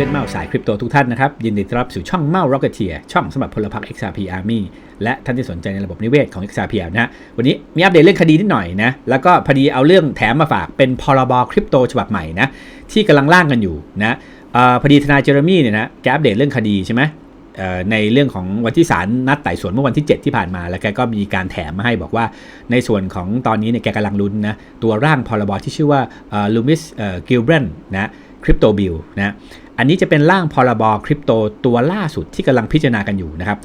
พื่อนเมาสายคริปโตทุกท่านนะครับ ยินดีต้อนรับสู่ช่องเมา Rocketeer ช่องสำหรับพลพรรค XRP Army และท่านที่สนใจในระบบนิเวศของ XRP นะฮะวันนี้มีอัปเดตเรื่องคดีนิดหน่อยนะแล้วก็พอดีเอาเรื่องแถมมาฝากเป็นพรบคริปโตฉบับใหม่นะที่กำลังร่างกันอยู่นะออพอดีทนายเจอร์มี่เนี่ยนะแกอัปเดตเรื่องคดีใช่ไหมในเรื่องของวันที่ศาลนัดไต่สวนเมื่อวันที่ 7 ที่ผ่านมา แล้วแกก็มีการแถมมาให้บอกว่า ในส่วนของตอนนี้เนี่ยแกกำลังลุ้นนะตัวร่างพรบที่ชื่อว่าลูมิสกิลเบรนนะคริปโตบิลนะ อันนี้จะเป็นร่างพรบคริปโตตัวล่าสุดที่กำลังพิจารณากันอยู่นะครับ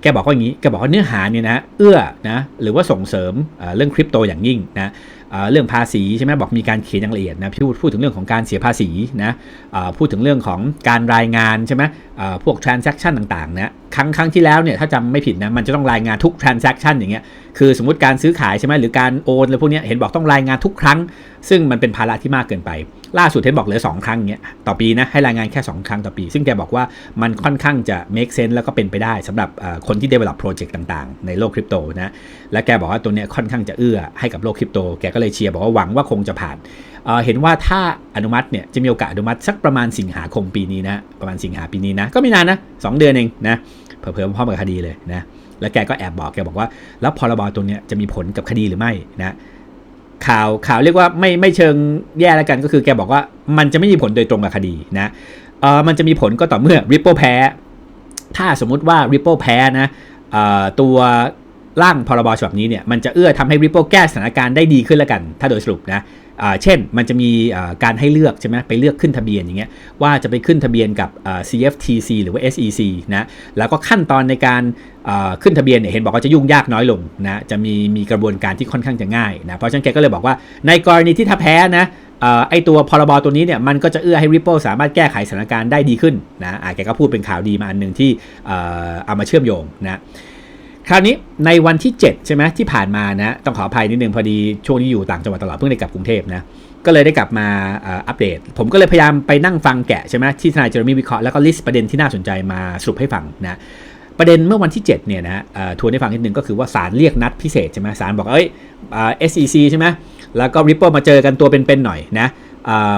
แกบอกว่าอย่างนี้ แกบอกว่าเนื้อหาเนี่ยนะเอื้อนะหรือว่าส่งเสริมเรื่องคริปโตอย่างยิ่งนะเรื่องภาษีใช่ไหมบอกมีการเขียนอย่างละเอียดนะพูดพูดถึงเรื่องของการเสียภาษีนะพูดถึงเรื่องของการรายงานใช่ไหมพวก transaction ต่างๆนะครั้งครั้งที่แล้วเนี่ยถ้าจำไม่ผิดนะมันจะต้องรายงานทุก transaction อย่างเงี้ยคือสมมติการซื้อขายใช่ไหมหรือการโอนอะไรพวกเนี้ยเห็นบอกต้องรายงานทุกครั้ง ซึ่งมันเป็นภาระที่มากเกินไป ล่าสุดเห็นบอกเหลือ 2 ครั้งเงี้ยต่อปีนะให้รายงานแค่ 2 ครั้งต่อปี ซึ่งแกบอกว่ามันค่อนข้างจะ make sense แล้วก็เป็นไปได้สำหรับคนที่ develop project ต่างๆ ในโลกคริปโตนะและแกบอกว่าตัวเนี้ยค่อนข้างจะเอื้อให้กับโลกคริปโตแกก็เลยเชียร์บอกว่าหวังว่าคงจะผ่าน เห็นว่าถ้าอนุมัติเนี่ยจะมีโอกาสอนุมัติสักประมาณสิงหาคมปีนี้นะประมาณสิงหาปีนี้นะก็ไม่นานนะสองเดือนเองนะเผลอๆพร้อมกับคดีเลยนะแล้วแกก็แอบบอกแกบอกว่า แล้วพรบตัวเนี้ยจะมีผลกับคดีหรือไม่นะข่าวข่าวเรียกว่าไม่ไม่เชิงแย่แล้วกันก็คือแกบอกว่ามันจะไม่มีผลโดยตรงกับคดีนะเออมันจะมีผลก็ต่อเมื่อ Ripple แพ้ ถ้าสมมุติว่า Ripple แพ้นะตัวร่างพรบฉบับนี้เนี่ยมันจะเอื้อทำให้ Ripple แก้สถานการณ์ได้ดีขึ้นแล้วกัน ถ้าโดยสรุปนะ เช่นมันจะมีการให้เลือกใช่ไหมไปเลือกขึ้นทะเบียนอย่างเงี้ยว่าจะไปขึ้นทะเบียนกับ CFTC หรือว่า SEC นะแล้วก็ขั้นตอนในการขึ้นทะเบียนเนี่ยเห็นบอกว่าจะยุ่งยากน้อยลงนะจะมีมีกระบวนการที่ค่อนข้างจะง่ายนะเพราะฉะนั้นแกก็เลยบอกว่าในกรณีที่ถ้าแพ้นะอไอตัวพรบตัวนี้เนี่ยมันก็จะเอื้อให้ Ripple สามารถแก้ไขสถานการณ์ได้ดีขึ้นนะอ่าแกก็พูดเป็นข่าวดีมาอันหนึ่งที่เอามาเชื่อมโยงนะ คราวนี้ในวันที่ 7 ใช่ไหมที่ผ่านมานะต้องขออภัยนิดนึงพอดีช่วงนี้อยู่ต่างจังหวัดตลอดเพิ่งได้กลับกรุงเทพนะก็เลยได้กลับมาอัปเดต ผมก็เลยพยายามไปนั่งฟังแกะใช่ไหมที่ทนายเจอร์มี่วิเคราะห์แล้วก็ลิสต์ประเด็นที่น่าสนใจมาสรุปให้ฟังนะประเด็นเมื่อวันที่ 7 เนี่ยนะเอ่อทวนให้ฟังนิดนึงก็คือว่าศาลเรียกนัดพิเศษใช่ไหมศาลบอกเอ้ยอ่า SEC ใช่ไหมแล้วก็ Ripple มาเจอกันตัวเป็นๆหน่อยนะ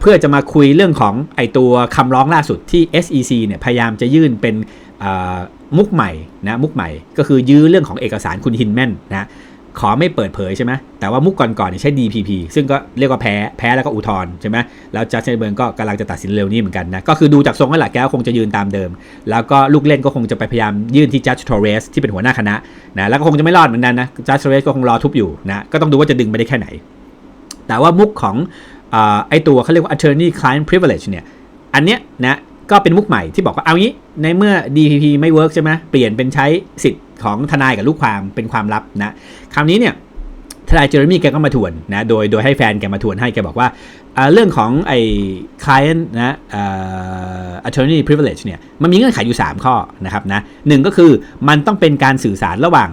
เพื่อจะมาคุยเรื่องของไอตัวคำร้องล่าสุดที่ SEC เนี่ยพยายามจะยื่นเป็น มุกใหม่นะมุกใหม่ก็คือยื้อเรื่องของเอกสารคุณฮินแมนนะขอไม่เปิดเผยใช่ไหมแต่ว่ามุกก่อนๆเนี่ยใช้ DPP ซึ่งก็เรียกว่าแพ้แพ้แล้วก็อุทธรณ์ใช่ไหมแล้วจัสตินเบิร์นก็กำลังจะตัดสินเร็วนี้เหมือนกันนะ ก็คือดูจากทรงแล้วแหละแกก็คงจะยืนตามเดิม แล้วก็ลูกเล่นก็คงจะไปพยายามยื่นที่จัส t อ r เรสที่เป็นหัวหน้าคณะนะแล้วก็คงจะไม่รอดเหมือนกันนะจัส t อ r เรสก็คงรอทุบอยู่นะก็ต้องดูว่าจะดึงไปได้แค่ไหน แต่ว่ามุกของอไอตัวเขาเรียกว่า attorney client privilege เนี่ยอันเนี้ยนะ ก็เป็นมุกใหม่ที่บอกว่าเอางี้ ในเมื่อ DPP ไม่เวิร์กใช่ไหมเปลี่ยนเป็นใช้สิทธิ์ของทนายกับลูกความเป็นความลับนะคราวนี้เนี่ยทนายเจอร์มี่แกก็มาทวนนะโดยโดยให้แฟนแกมาทวนให้แกบอกว่าเรื่องของไอ้ client นะอ่า attorney privilege เนี่ยมันมีเงื่อนไขอยู่ 3 ข้อนะครับนะหนึ่งก็คือมันต้องเป็นการสื่อสารระหว่าง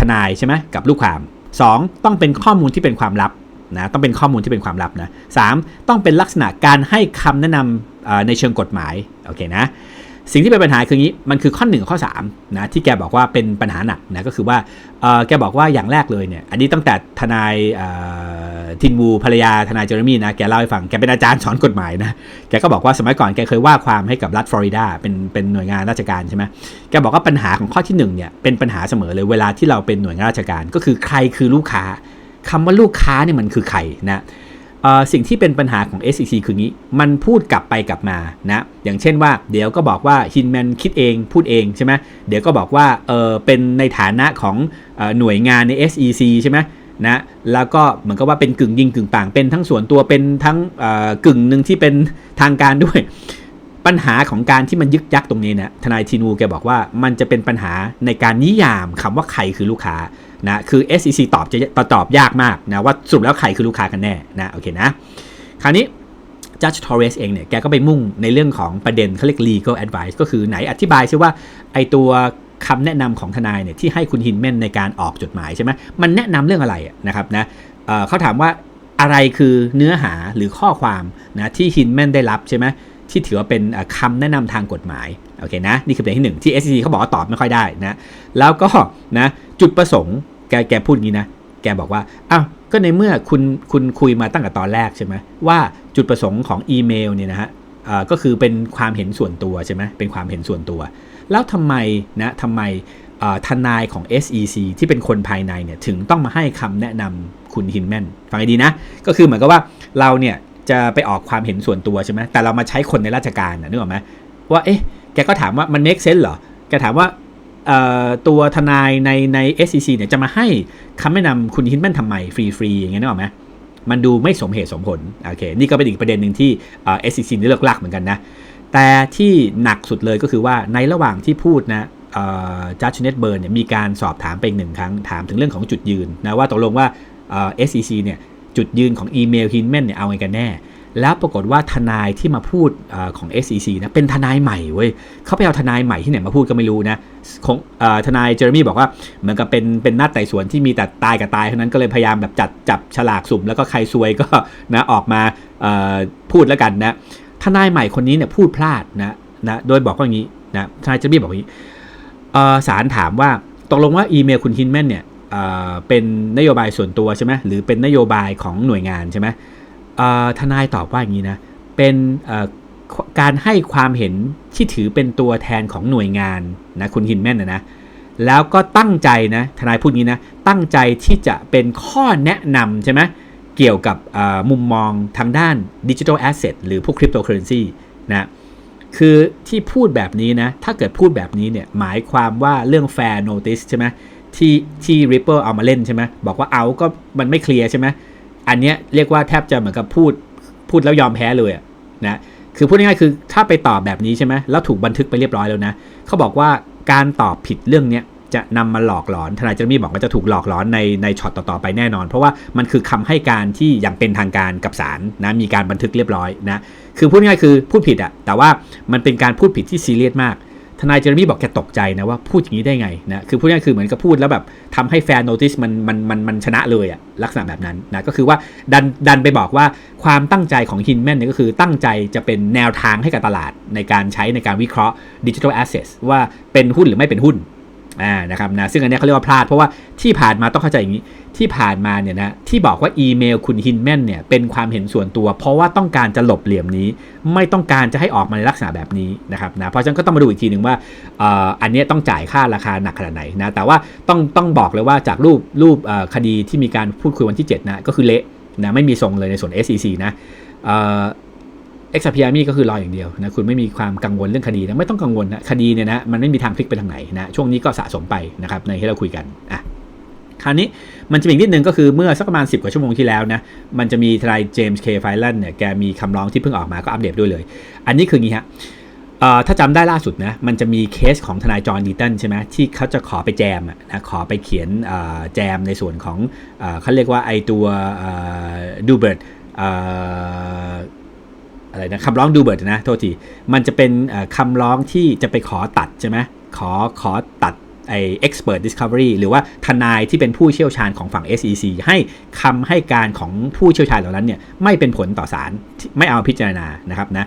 ทนายใช่ไหมกับลูกความ 2 ต้องเป็นข้อมูลที่เป็นความลับ นะต้องเป็นข้อมูลที่เป็นความลับนะสามต้องเป็นลักษณะการให้คำแนะนำอ่าในเชิงกฎหมายโอเคนะสิ่งที่เป็นปัญหาคืองี้มันคือข้อ1ข้อ3นะที่แกบอกว่าเป็นปัญหาหนักนะก็คือว่าแกบอกว่าอย่างแรกเลยเนี่ยอันนี้ตั้งแต่ทนายทินวูภรรยาทนายเจอร์มี่นะแกเล่าให้ฟังแกเป็นอาจารย์สอนกฎหมายนะแกก็บอกว่าสมัยก่อนแกเคยว่าความให้กับรัฐฟลอริดาเป็นเป็นหน่วยงานราชการใช่ไหมแกบอกว่าปัญหาของข้อที่หนึ่งเนี่ยเป็นปัญหาเสมอเลยเวลาที่เราเป็นหน่วยงานราชการ ก็คือใครคือลูกค้า คำว่าลูกค้าเนี่ยมันคือใครนะสิ่งที่เป็นปัญหาของ SEC คืองี้ มันพูดกลับไปกลับมานะ อย่างเช่นว่า เดี๋ยวก็บอกว่าฮินแมนคิดเองพูดเองใช่ไหมเดี๋ยวก็บอกว่าเออเป็นในฐานะของออหน่วยงานใน SEC ใช่ไหมนะ แล้วก็เหมือนกับว่าเป็นกึ่งยิงกึ่งป่าง เป็นทั้งส่วนตัว เป็นทั้งเอ่อกึ่งหนึ่งที่เป็นทางการด้วย ปัญหาของการที่มันยึกยักตรงนี้นะทนายทีนูแกบอกว่ามันจะเป็นปัญหาในการนิยามคำว่าใครคือลูกค้านะคือ SEC ตอบจะตอบยากมากนะว่าสรุปแล้วใครคือลูกค้ากันแน่นะโอเคนะ คราวนี้ Judge Torres เองเนี่ยแกก็ไปมุ่งในเรื่องของประเด็นเขาเรียก legal advice ก็คือไหนอธิบายซิว่าไอตัวคำแนะนำของทนายเนี่ยที่ให้คุณฮินแมนในการออกจดหมายใช่ไหมมันแนะนำเรื่องอะไรนะครับนะเเขาถามว่าอะไรคือเนื้อหาหรือข้อความนะที่ฮินแมนได้รับใช่ไหม ที่ถือว่าเป็นเอ่อคำแนะนำทางกฎหมายโอเคนะนี่คือประเด็นที่หนึ่งที่ SEC เขาบอกว่าตอบไม่ค่อยได้นะแล้วก็นะจุดประสงค์แกแกพูดอย่างนี้นะแกบอกว่าอ้าวก็ในเมื่อคุณคุณคุยมาตั้งแต่ตอนแรกใช่ไหมว่าจุดประสงค์ของอีเมลเนี่ยนะฮะก็คือเป็นความเห็นส่วนตัวใช่ไหมเป็นความเห็นส่วนตัว แล้วทำไมนะทำไมทนายของ SEC ที่เป็นคนภายในเนี่ยถึงต้องมาให้คำแนะนำคุณฮินแมนฟังให้ดีนะ ก็คือเหมือนกับว่าเราเนี่ย จะไปออกความเห็นส่วนตัวใช่ไหมแต่เรามาใช้คนในราชการนะนึกออกไหมว่าเอ๊ะแกก็ถามว่ามัน make sense เหรอแกถามว่าตัวทนายในใน SEC เนี่ยจะมาให้คำแนะนำคุณฮินแมนทำไมฟรีๆอย่างเงี้ยนึกออกไหมมันดูไม่สมเหตุสมผลโอเคนี่ก็เป็นอีกประเด็นหนึ่งที่เอ่อ SEC นี่เลิกลักเหมือนกันนะ แต่ที่หนักสุดเลยก็คือว่าในระหว่างที่พูดนะจัดชเนตเบิร์นเนี่ยมีการสอบถามไปอีกหนึ่งครั้งถามถึงเรื่องของจุดยืนนะว่าตกลงว่าเอ่อ SEC เนี่ย จุดยืนของอีเมลฮินแมนเนี่ยเอาไงกันแน่ แล้วปรากฏว่าทนายที่มาพูดอของ SEC นะเป็นทนายใหม่เว้ยเขาไปเอาทนายใหม่ที่ไหนมาพูดก็ไม่รู้นะของอทนายเจอร์มี่บอกว่าเหมือนกับเป็นเป็นนัดไต่สวนที่มีแต่ตายกับตายเท่านั้นก็เลยพยายามแบบจัดจับฉลากสุ่ม แล้วก็ใครซวยก็นะออกมาพูดแล้วกันนะทนายใหม่คนนี้เนี่ยพูดพลาดนะนะโดยบอกว่าอย่างนี้นะทนายเจอร์มี่บอกว่าอย่างนี้เอ่อศาลถามว่าตกลงว่าอีเมลคุณฮินแมนเนี่ย เป็นนโยบายส่วนตัวใช่ไหมหรือเป็นนโยบายของหน่วยงานใช่ไหมทนายตอบว่าอย่างนี้นะเป็นการให้ความเห็นที่ถือเป็นตัวแทนของหน่วยงานนะคุณฮินแมนนะนะแล้วก็ตั้งใจนะทนายพูดงี้นะตั้งใจที่จะเป็นข้อแนะนำใช่ไหมเกี่ยวกับมุมมองทางด้านดิจิทัลแอสเซทหรือพวกคริปโตเคอเรนซีนะคือที่พูดแบบนี้นะถ้าเกิดพูดแบบนี้เนี่ยหมายความว่าเรื่อง fair notice ใช่ไหม ที่ที่ Ripple เอามาเล่นใช่ไหมบอกว่าเอาก็มันไม่เคลียร์ใช่ไหมอันเนี้ยเรียกว่าแทบจะเหมือนกับพูดพูดแล้วยอมแพ้เลยนะคือพูดง่ายๆคือถ้าไปตอบแบบนี้ใช่ไหมแล้วถูกบันทึกไปเรียบร้อยแล้วนะเขาบอกว่าการตอบผิดเรื่องเนี้ยจะนำมาหลอกหลอนทนายเจอร์มี่บอกว่าจะถูกหลอกหลอนในในช็อตต่อๆไปแน่นอน เพราะว่ามันคือคำให้การที่อย่างเป็นทางการกับศาลนะมีการบันทึกเรียบร้อยนะคือพูดง่ายๆคือพูดผิดอะแต่ว่ามันเป็นการพูดผิดที่ซีเรียสมาก ทนายเจอร์มี่บอกแกตกใจนะว่าพูดอย่างนี้ได้ไงนะคือพูดง่ายๆคือเหมือนกับพูดแล้วแบบทำให้แฟนโนติสมันมันมันมันชนะเลยอะลักษณะแบบนั้นนะก็คือว่าดันดันไปบอกว่าความตั้งใจของฮินแมนเนี่ยก็คือตั้งใจจะเป็นแนวทางให้กับตลาดในการใช้ในการวิเคราะห์ดิจิทัลแอสเซทว่าเป็นหุ้นหรือไม่เป็นหุ้น อ่านะครับนะซึ่งอันนี้เขาเรียกว่าพลาดเพราะว่าที่ผ่านมาต้องเข้าใจอย่างนี้ที่ผ่านมาเนี่ยนะที่บอกว่าอีเมลคุณฮินแมนเนี่ยเป็นความเห็นส่วนตัว เพราะว่าต้องการจะหลบเหลี่ยมนี้ ไม่ต้องการจะให้ออกมาในลักษณะแบบนี้นะครับนะเพราะฉะนั้นก็ต้องมาดูอีกทีหนึ่งว่าอ่ออันนี้ต้องจ่ายค่าราคาหนักขนาดไหนนะแต่ว่าต้องต้องบอกเลยว่าจากรูปรูปคดีที่มีการพูดคุยวันที่7นะก็คือเละนะไม่มีทรงเลยในส่วน SEC นะ เอ็กซ์พีอาร์มีก็คือรออย่างเดียวนะคุณไม่มีความกังวลเรื่องคดีนะไม่ต้องกังวลนะคดีเนี่ยนะมันไม่มีทางพลิกไปทางไหนนะช่วงนี้ก็สะสมไปนะครับในที่เราคุยกันอะคราวนี้มันจะมีอีกนิดนึงก็คือเมื่อสักประมาณ 10 กว่าชั่วโมงที่แล้วนะ มันจะมีทนายเจมส์เคไฟลันเนี่ยแกมีคำร้องที่เพิ่งออกมาก็อัปเดตด้วยเลย อันนี้คืองี้ฮะเอ่อถ้าจำได้ล่าสุดนะมันจะมีเคสของทนายจอห์นดีตันใช่ไหมที่เขาจะขอไปแจมนะขอไปเขียนอ่อแจมในส่วนของอ่อเขาเรียกว่าไอตัวดูเบิร์ต อะไรนะคำร้องดูเบิร์ดนะโทษทีมันจะเป็นคำร้องที่จะไปขอตัดใช่ไหมขอขอตัดไอ้ expert discovery หรือว่าทนายที่เป็นผู้เชี่ยวชาญของฝั่ง SEC ให้คำให้การของผู้เชี่ยวชาญเหล่านั้นเนี่ยไม่เป็นผลต่อศาลไม่เอาพิจารณานะครับนะ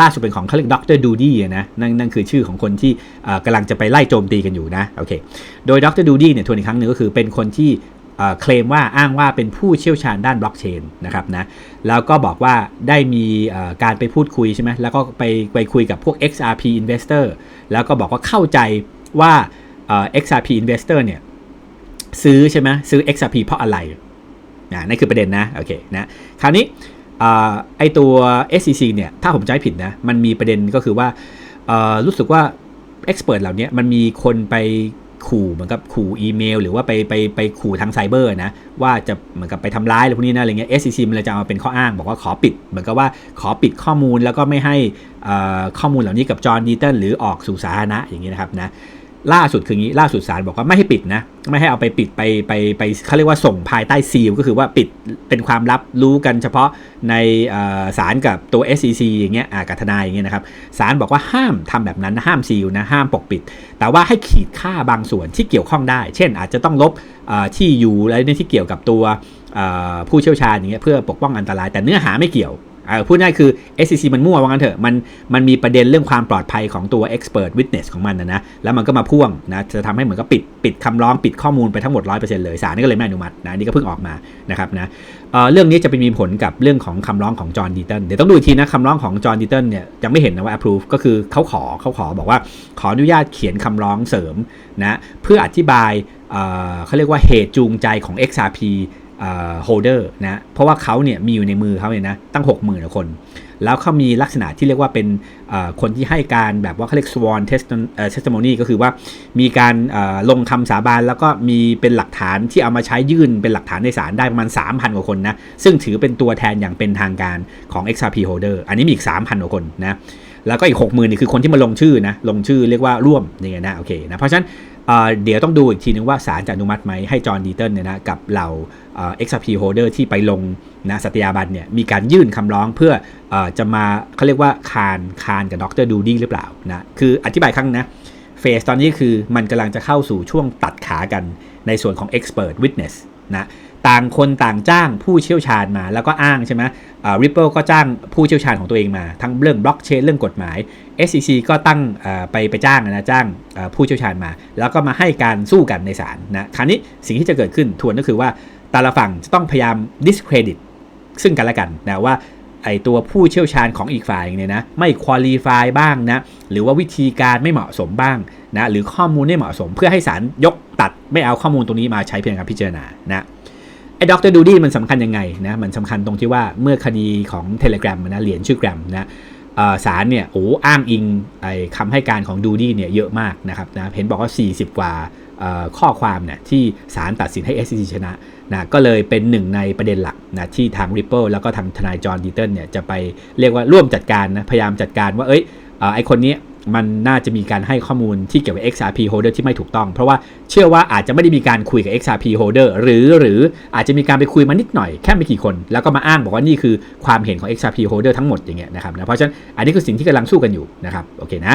ล่าสุดเป็นของเขาเรียกดรดูดี้นะนั่นนั่นคือชื่อของคนที่กำลังจะไปไล่โจมตีกันอยู่นะโอเคโดยดรดูดี้เนี่ยทวนอีกครั้งหนึ่งก็คือเป็นคนที่ เอ่อเคลมว่าอ้างว่าเป็นผู้เชี่ยวชาญด้านบล็อกเชนนะครับนะแล้วก็บอกว่าได้มีการไปพูดคุยใช่ไหมแล้วก็ไปไปคุยกับพวก XRP Investor แล้วก็บอกว่าเข้าใจว่า XRP Investor เนี่ยซื้อใช่ไหมซื้อ XRP เพราะอะไรนะนั่นคือประเด็นนะโอเคนะคราวนี้ไอตัว SEC เนี่ยถ้าผมจำไม่ผิดนะมันมีประเด็นก็คือว่ารู้สึกว่า Expert เหล่านี้มันมีคนไป ขู่เหมือนกับขู่อีเมล หรือว่าไปไปไปขู่ทางไซเบอร์นะว่าจะเหมือนกับไปทำร้ายอะไรพวกนี้นะอะไรเงี้ย SEC มันเลยจะเอามาเป็นข้ออ้างบอกว่าขอปิด เหมือนกับว่าขอปิดข้อมูลแล้วก็ไม่ให้อ่อข้อมูลเหล่านี้กับจอห์นดีเทนหรือออกสู่สาธารณะอย่างนี้นะครับนะ ล่าสุดคืองี้ล่าสุดศาลบอกว่าไม่ให้ปิดนะ ไม่ให้เอาไปปิดไปไปไปเขาเรียกว่าส่งภายใต้ซีลก็คือว่าปิดเป็นความลับรู้กันเฉพาะในศาลกับตัว SEC อย่างเงี้ยอ่ากับทนายอย่างเงี้ยนะครับศาลบอกว่าห้ามทำแบบนั้นนะห้ามซีลนะห้ามปกปิด แต่ว่าให้ขีดค่าบางส่วนที่เกี่ยวข้องได้ เช่นอาจจะต้องลบที่อยู่อะไรที่เกี่ยวกับตัวผู้เชี่ยวชาญอย่างเงี้ยเพื่อปกป้องอันตราย แต่เนื้อหาไม่เกี่ยว เออพูดง่ายคือ SEC มันมั่วว่างั้นเถอะมันมันมีประเด็นเรื่องความปลอดภัยของตัว expert witness ของมันนะนะแล้วมันก็มาพ่วงนะจะทำให้เหมือนกับปิดปิดคำร้องปิดข้อมูลไปทั้งหมด 100%เลยศาลนี่ก็เลยไม่อนุมัตินะนี่ก็เพิ่งออกมานะครับนะเเรื่องนี้จะไปมีผลกับเรื่องของคำร้องของจอห์นดีเทนเดี๋ยวต้องดูทีนะคำร้องของจอห์นดีเทนเนี่ยยังไม่เห็นนะว่า approve ก็คือเขาขอเขาขอบอกว่าขออนุญาตเขียนคำร้องเสริมนะเพื่ออธิบายเเขาเรียกว่าเหตุจูงใจของ XRP โฮเดอร์นะเพราะว่าเขาเนี่ยมีอยู่ในมือเขาเนี่ยนะตั้ง 6 0,000กว่าคน แล้วเขามีลักษณะที่เรียกว่าเป็นคนที่ให้การแบบว่าเขาเรียก sworn testimony เอ่อ testimony ก็คือว่ามีการลงคำสาบานแล้วก็มีเป็นหลักฐานที่เอามาใช้ยื่นเป็นหลักฐานในศาลได้ประมาณ 3,000 กว่าคนนะ ซึ่งถือเป็นตัวแทนอย่างเป็นทางการของ XRP holder อันนี้มีอีก 3,000 กว่าคนนะแล้วก็อีก 60,000นี่คือคนที่มาลงชื่อนะลงชื่อเรียกว่าร่วมอย่างเงี้ยนะโอเคนะเพราะฉะนั้น เดี๋ยวต้องดูอีกทีนึงว่าศาลจะอนุมัติไหมให้จอห์นดีเติลเนี่ยนะกับเหล่าเอ่อ XRP holder ที่ไปลงนะสัตยาบันเนี่ยมีการยื่นคำร้องเพื่อเออจะมาเขาเรียกว่าคานคานกับดรดูดี้หรือเปล่านะคืออธิบายครั้งนะเฟสตอนนี้คือมันกำลังจะเข้าสู่ช่วงตัดขากันในส่วนของ expert witness นะต่างคนต่างจ้างผู้เชี่ยวชาญมาแล้วก็อ้างใช่ไหมริปเปิลก็จ้างผู้เชี่ยวชาญของตัวเองมา ทั้งเรื่องบล็อกเชนเรื่องกฎหมาย SEC ก็ตั้งไปไปจ้างนะจ้างผู้เชี่ยวชาญมา แล้วก็มาให้การสู้กันในศาลนะคราวนี้สิ่งที่จะเกิดขึ้นทวนก็คือว่าแต่ละฝั่งจะต้องพยายาม discredit ซึ่งกันและกันนะว่าไอตัวผู้เชี่ยวชาญของอีกฝ่ายเนี่ยนะไม่คุริฟายบ้างนะหรือว่าวิธีการไม่เหมาะสมบ้างนะหรือข้อมูลไม่เหมาะสม เพื่อให้ศาลยกตัดไม่เอาข้อมูลตรงนี้มาใช้เพียงการพิจารณานะไอ้ดรดูดี้มันสำคัญยังไงนะมันสำคัญตรงที่ว่าเมื่อคดีของ Telegram นะเหรียญชื่อแกรมนะ สารเนี่ยโอ้อ้างอิงไอ้คำให้การของดูดี้เนี่ยเยอะมากนะครับนะเห็นบอกว่า 40 กว่าเอ่อข้อความเนี่ยที่ศาลตัดสินให้ SEC ชนะนะก็เลยเป็นหนึ่งในประเด็นหลักนะที่ทาง Ripple แล้วก็ทางทนายจอห์นดีเติลเนี่ยจะไปเรียกว่าร่วมจัดการนะพยายามจัดการว่าเอ้ยเอ่อไอคนนี้ มันน่าจะมีการให้ข้อมูลที่เกี่ยวกับ XRP holder ที่ไม่ถูกต้อง เพราะว่าเชื่อว่าอาจจะไม่ได้มีการคุยกับ XRP holder หรือหรืออาจจะมีการไปคุยมานิดหน่อยแค่ไม่กี่คน แล้วก็มาอ้างบอกว่านี่คือความเห็นของ XRP holder ทั้งหมดอย่างเงี้ยนะครับนะเพราะฉะนั้นอันนี้คือสิ่งที่กำลังสู้กันอยู่นะครับโอเคนะ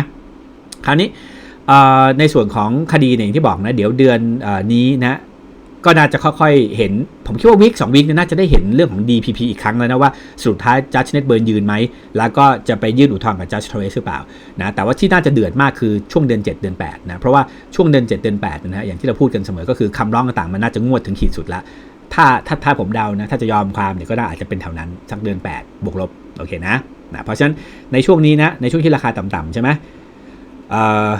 คราวนี้ในส่วนของคดีเนี่ยอย่างที่บอกนะเดี๋ยวเดือนอนี้นะ ก็น่าจะค่อยๆ เห็น ผมคิดว่าวีคสองวีคเนี่ยน่าจะได้เห็นเรื่องของ DPP อีกครั้งแล้วนะว่าสุดท้ายจัดเน็ตเบิร์นยืนไหม แล้วก็จะไปยื่นอุทธรณ์กับจัดทรเวสหรือเปล่านะแต่ว่าที่น่าจะเดือดมากคือช่วงเดือน 7 เดือน8นะเพราะว่าช่วงเดือน 7 เดือน8นะฮะอย่างที่เราพูดกันเสมอก็คือคำร้องต่างๆมันน่าจะงวดถึงขีดสุดละถ้าถ้าถ้าผมเดานะถ้าจะยอมความเนี่ยก็น่าอาจจะเป็นแถวนั้นสักเดือน 8 บวกลบโอเคนะนะเพราะฉะนั้นในช่วงนี้นะในช่วงที่ราคาต่ำๆใช่ไหมอ่อ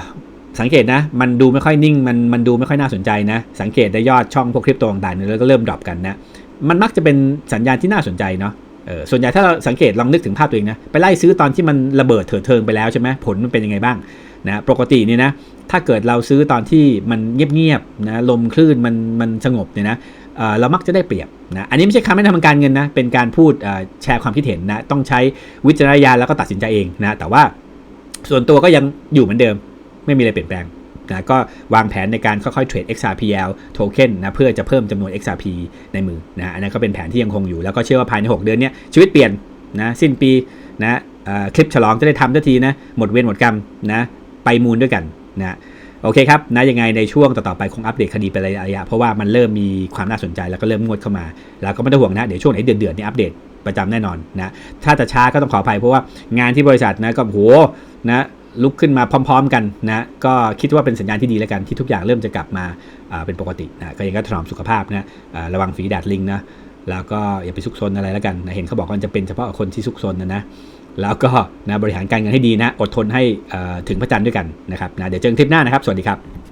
สังเกตนะ มันดูไม่ค่อยนิ่ง มันมันดูไม่ค่อยน่าสนใจนะ สังเกตได้ยอดช่องพวกคริปโตต่างๆเนี่ยแล้วก็เริ่มดรอปกันนะ มันมักจะเป็นสัญญาณที่น่าสนใจเนาะเออส่วนใหญ่ถ้าเราสังเกตลองนึกถึงภาพตัวเองนะ ไปไล่ซื้อตอนที่มันระเบิดเถิดเทิงไปแล้วใช่ไหมผลมันเป็นยังไงบ้างนะปกติเนี่ยนะถ้าเกิดเราซื้อตอนที่มันเงียบๆนะลมคลื่นมันมันสงบเนี่ยนะเเรามักจะได้เปรียบนะอันนี้ไม่ใช่คำแนะนำทางการเงินนะเป็นการพูดแชร์ความคิดเห็นนะต้องใช้วิจารณญาณแล้วก็ตัดสินใจเองนะแต่ว่าส่วนตัวก็ยังอยู่เหมือนเดิม ไม่มีอะไรเปลี่ยนแปลงนะก็วางแผนในการค่อยๆเทรด XRPL โทเค็นนะเพื่อจะเพิ่มจำนวน XRP ในมือนะอันนั้นก็เป็นแผนที่ยังคงอยู่ แล้วก็เชื่อว่าภายใน 6 เดือนนี้ชีวิตเปลี่ยนนะสิ้นปีนะคลิปฉลองจะได้ทำทันทีนะหมดเวรหมดกรรมนะไปมูลด้วยกันนะโอเคครับนะยังไงในช่วงต่อๆไปคงอัปเดตคดีไประยะๆเพราะว่ามันเริ่มมีความน่าสนใจแล้วก็เริ่มงวดเข้ามา แล้วก็ไม่ต้องห่วงนะเดี๋ยวช่วงไหนเดือดๆนี่อัปเดตประจำแน่นอนนะถ้าจะช้าก็ต้องขออภัยเพราะว่างานที่บริษัทนะก็โหนะ ลุกขึ้นมาพร้อม ๆ กันนะก็คิดว่าเป็นสัญญาณที่ดีแล้วกันที่ทุกอย่างเริ่มจะกลับมาเป็นปกตินะก็ยังก็ถนอมสุขภาพนะระวังฝีดาดลิงนะแล้วก็อย่าไปซุกซนอะไรแล้วกันนะเห็นเขาบอกว่าจะเป็นเฉพาะคนที่ซุกซนนะนะแล้วก็นะบริหารการเงินให้ดีนะ อดทนให้ถึงพระจันทร์ด้วยกันนะครับนะเดี๋ยวเจอกันคลิปหน้านะครับ สวัสดีครับ